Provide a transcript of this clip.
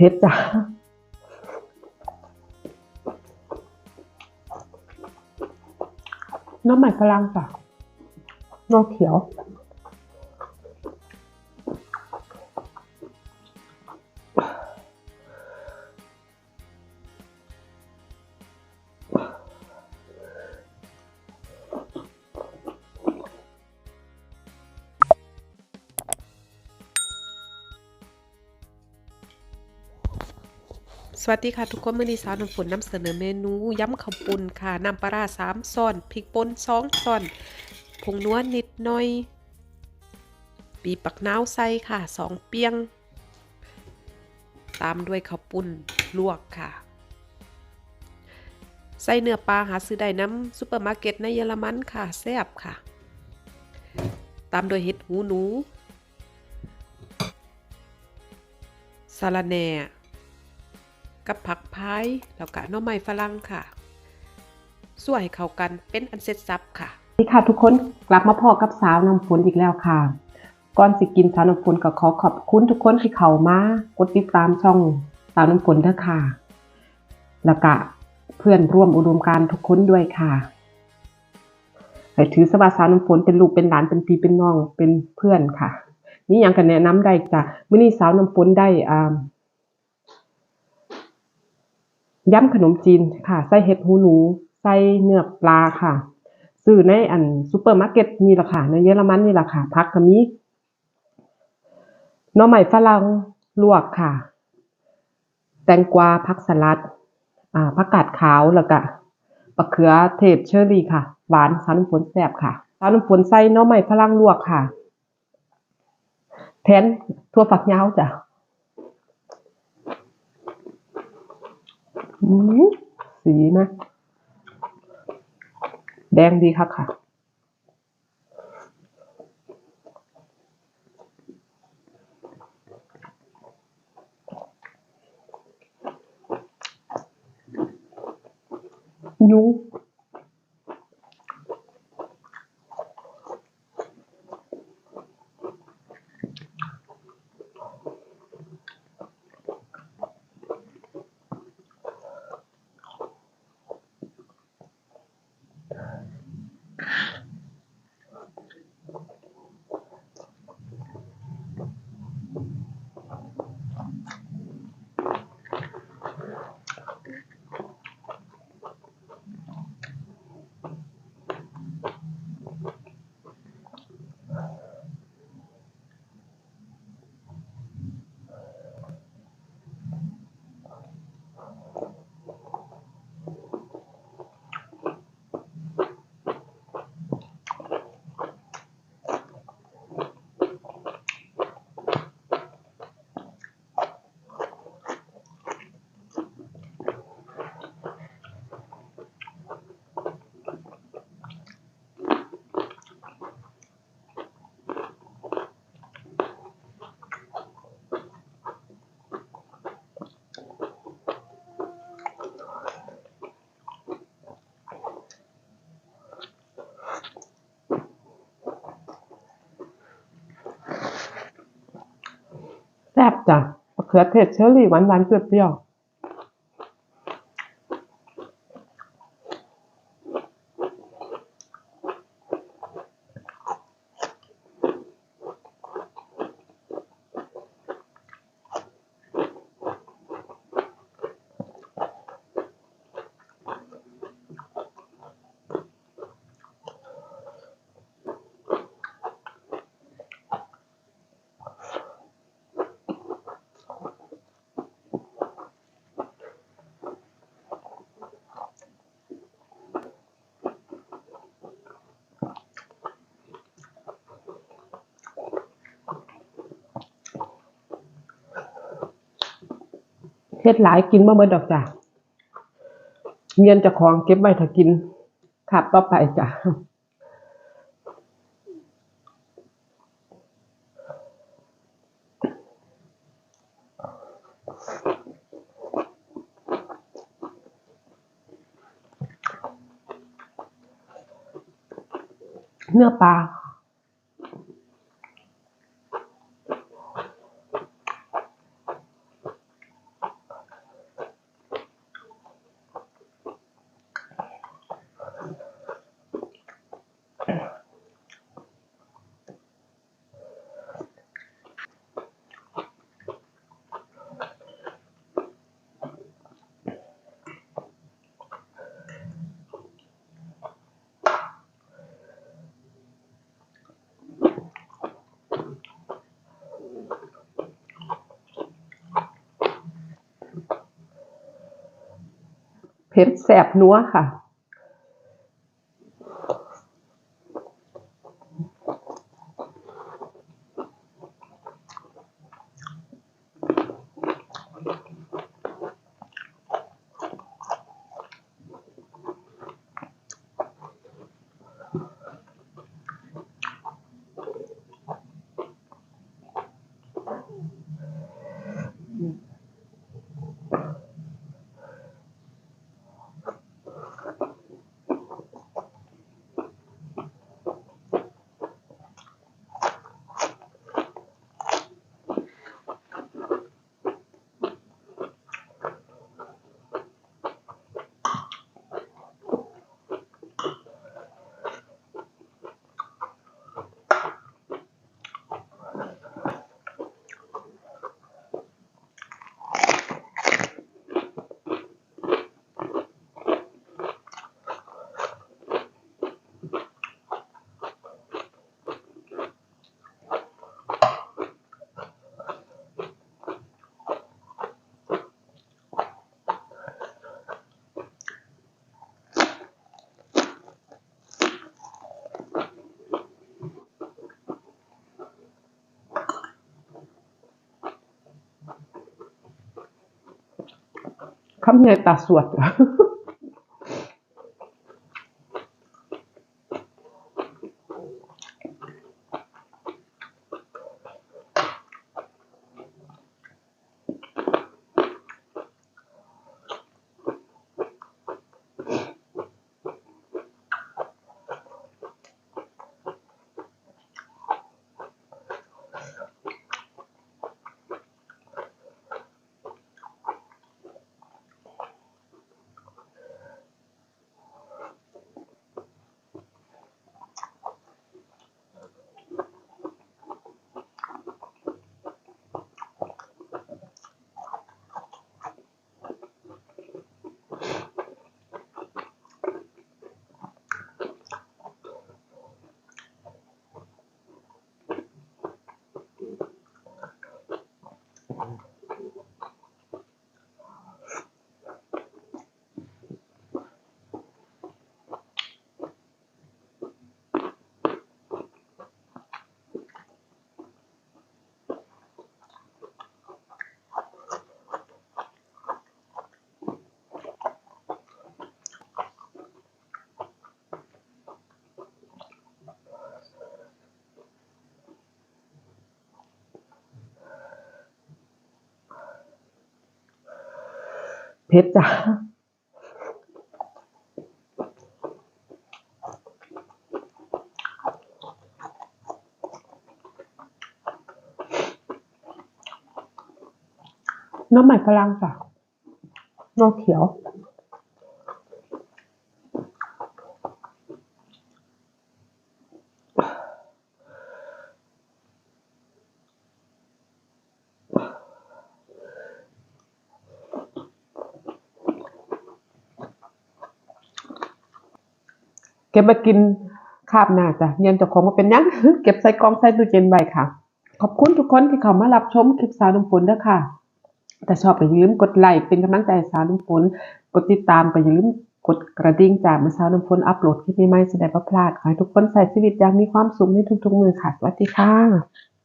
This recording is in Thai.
เผ็ดจ้าน้ำใหม่พลังจ้ะนอกเขียว สวัสดีค่ะทุกคนเมื่อนี้สาวน้ำฝนนำเสนอเมนูยำข้าวปุ้นค่ะน้ำปลาร้าสามซ้อนพริกป่นสองซ้อนผงนัวนิดหน่อย ปีปักนาวใส่ค่ะสองเปียง ตามด้วยข้าวปุ้นลวกค่ะ ใส่เนื้อปลาหาซื้อได้น้ำซูเปอร์มาร์เก็ตในเยอรมันค่ะแซ่บค่ะ ตามด้วยเห็ดหูหนูสาลาแหน่ กับผักพายแล้วก็น่อไม้ฝรั่งค่ะสวยเข้ากันเป็นอันเสร็จสับค่ะสวัสดีค่ะทุกคนกลับมาพอกับสาวน้ำฝนอีกแล้วค่ะก่อนสิกินสาวน้ำฝนก็ขอขอบคุณทุกคนที่เข้ามากดติดตามช่องสาวน้ำฝนเด้อค่ะ แล้วก็เพื่อนร่วมอุดมการทุกคนด้วยค่ะให้ถือสบาสาวน้ำฝนเป็นลูกเป็นหลานเป็นพี่เป็นน้องเป็นเพื่อนค่ะ นี่ยังกันแนะนำได้จ้ะมื้อนี้สาวน้ำฝนได้อ่า ย้ำขนมจีนค่ะใส่เห็ดหูหนูใส่เนื้อปลาค่ะซื้อในอันซูเปอร์มาร์เก็ตนี่แหละค่ะในเยอรมันนี่แหละค่ะพักก็มีหน่อไม้ฝรั่งลวกค่ะ แตงกวาผักสลัดอ่าผักกาดขาวแล้วก็มะเขือเทศเชอรี่ค่ะ หวานสาวน้ำฝนแซ่บค่ะสาวน้ำฝนใส่หน่อไม้ฝรั่งลวกค่ะ แทนทั่วฝักยาวจ้ะ อืม สีนะ แดงดีครับค่ะ ยุง แซ่บจ้ะมะเขือเทศเชอรี่หวานๆเปรี้ยวๆ เฮ็ดหลายกินบ่เบิดดอกจ้ะเงียนจะของเก็บไว้ถ้ากินขับต่อไปจ้ะเนื้อปลา เผ็ดแสบนัวค่ะ คำเหญ่ตาสวด เพชรจ้าน้ำใหม่ฝรั่งจ้ะนอกเขียว เก็บมากินคาบหน้าจ้ะเงินเจ้าของมาเป็นยังเก็บใส่กองใส่ตู้เย็นไว้ค่ะ ขอบคุณทุกคนที่เข้ามารับชมคลิปสาวน้ำฝนด้วยค่ะ แต่ชอบก็อย่าลืมกดไลค์เป็นกำลังใจสาวน้ำฝนกดติดตามก็อย่าลืมกดกระดิ่งจากมาสาวน้ำฝนอัปโหลดคลิปใหม่ๆจะได้บ่พลาดขอให้ทุกคนใส่ชีวิตอย่างมีความสุขในทุกๆมือค่ะสวัสดีค่ะ